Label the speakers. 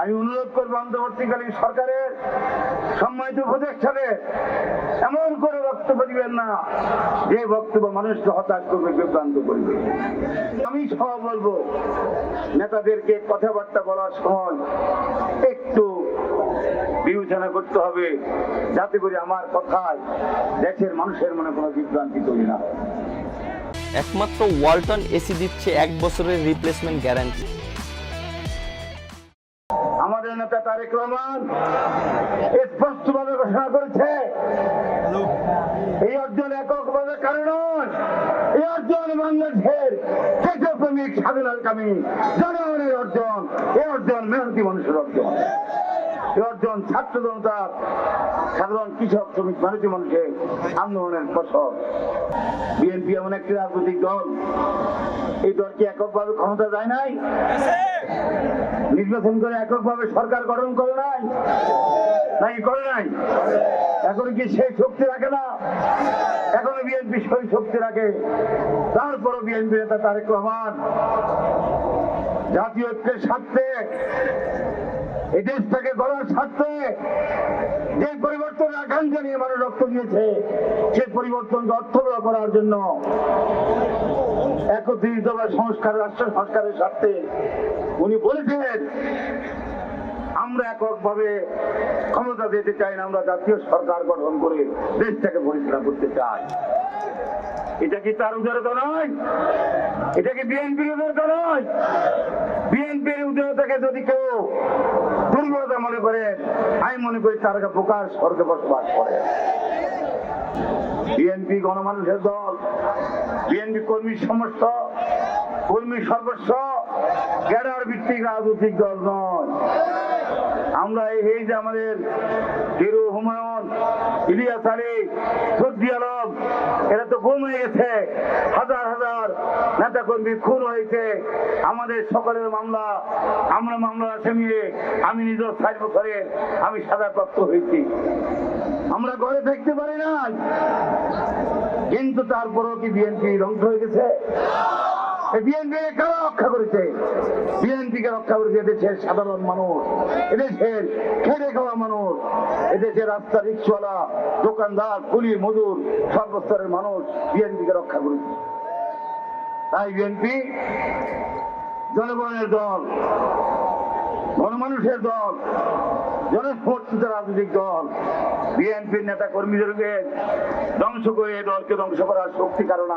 Speaker 1: আমি অনুরোধ করব অন্তর্বর্তীকালীন সরকারের সম্মানিত উপদেষ্টাদের এমন করে বক্তব্য দিবেন না যে বক্তব্য মানুষকে হতাশ করবে, বিভ্রান্ত করবে। আমি সহ বলব, নেতাদেরকে কথাবার্তা বলার সময় একটু বিবেচনা করতে হবে, যাতে করে আমার কথায় দেশের মানুষের মনে কোনো বিভ্রান্তি তৈরি না
Speaker 2: একমাত্র ওয়ালটন এসি দিচ্ছে এক বছরের রিপ্লেসমেন্ট গ্যারান্টি
Speaker 1: নেতা তারেক রহমান। স্পষ্টভাবে ঘোষণা করেছে। এই অর্জন এককভাবে কারণ এই অর্জন বাংলাদেশের দেশপ্রেমিক স্বাধীনতাকামী জনগণের অর্জন। এই অর্জন মেহনতি মানুষের অর্জন। অর্জন ছাত্র জনতা, সাধারণ কৃষক, শ্রমিক মানুষের মানুষের আন্দোলনের ফসল। বিএনপি এমন একটি রাজনৈতিক দল। এই দলকে এককভাবে ক্ষমতা যায় নাই? নির্বাচন করে এককভাবে সরকার গঠন করে নাই? নাকি করে নাই? এখন কি সেই শক্তি রাখে না? এখনও বিএনপি সেই শক্তি রাখে। তারপরও বিএনপি নেতা তারেক রহমান জাতীয় ঐক্যের স্বার্থে এই দেশটাকে গড়ার স্বার্থে যে পরিবর্তন আকাঙ্ক্ষা নিয়ে মানুষ রক্ত দিয়েছে সেই পরিবর্তনকে অর্থবহ করার জন্য একত্রিত বা সংস্কার, রাষ্ট্র সংস্কারের স্বার্থে উনি বলেছেন, আমরা এককভাবে ক্ষমতা দিতে চাই না, আমরা জাতীয় সরকার গঠন করে দেশটাকে পরিচালনা করতে চাই। এটা কি তার উদারতা নয়? এটা কি বিএনপির উদারতা নয়? যদি কেউ দুর্বলতা মনে করে, আমি মনে করি তার বোকার স্বর্গে বসবাস করে। বিএনপি গণমানুষের দল, বিএনপি কর্মী সমস্ত, কর্মী সর্বস্ব ক্যাডার ভিত্তিক রাজনৈতিক দল নয়। আমরা এই যে আমাদের হিরো হুমায়ুন, ইলিয়াস আলী সর্দি আলম এরা তো গুম হয়ে গেছে, হাজার হাজার নেতা কর্মী খুন হয়েছে, আমাদের সকলের মামলা, আমরা মামলা আসামিয়ে আমি নিজের ষাট বছরের আমি সাজাপ্রাপ্ত হয়েছি। আমরা ঘরে থাকতে পারি না কিন্তু তারপরেও কি বিএনপি ধ্বংস হয়ে গেছে? বিএনপি কারা মানুষ, এদেশের খেটে খাওয়া মানুষ, এদেশের রাস্তা রিক্সওয়ালা, দোকানদার কুলি মজুর, সর্বস্তরের মানুষ বিএনপি কে রক্ষা করেছে। তাই বিএনপি জনগণের দল, গণমানুষের দল, জনস্ফূর্তিত রাজনৈতিক দল বিএনপির নেতা কর্মীদেরকে ধ্বংস করে দলকে ধ্বংস করার শক্তি কারণ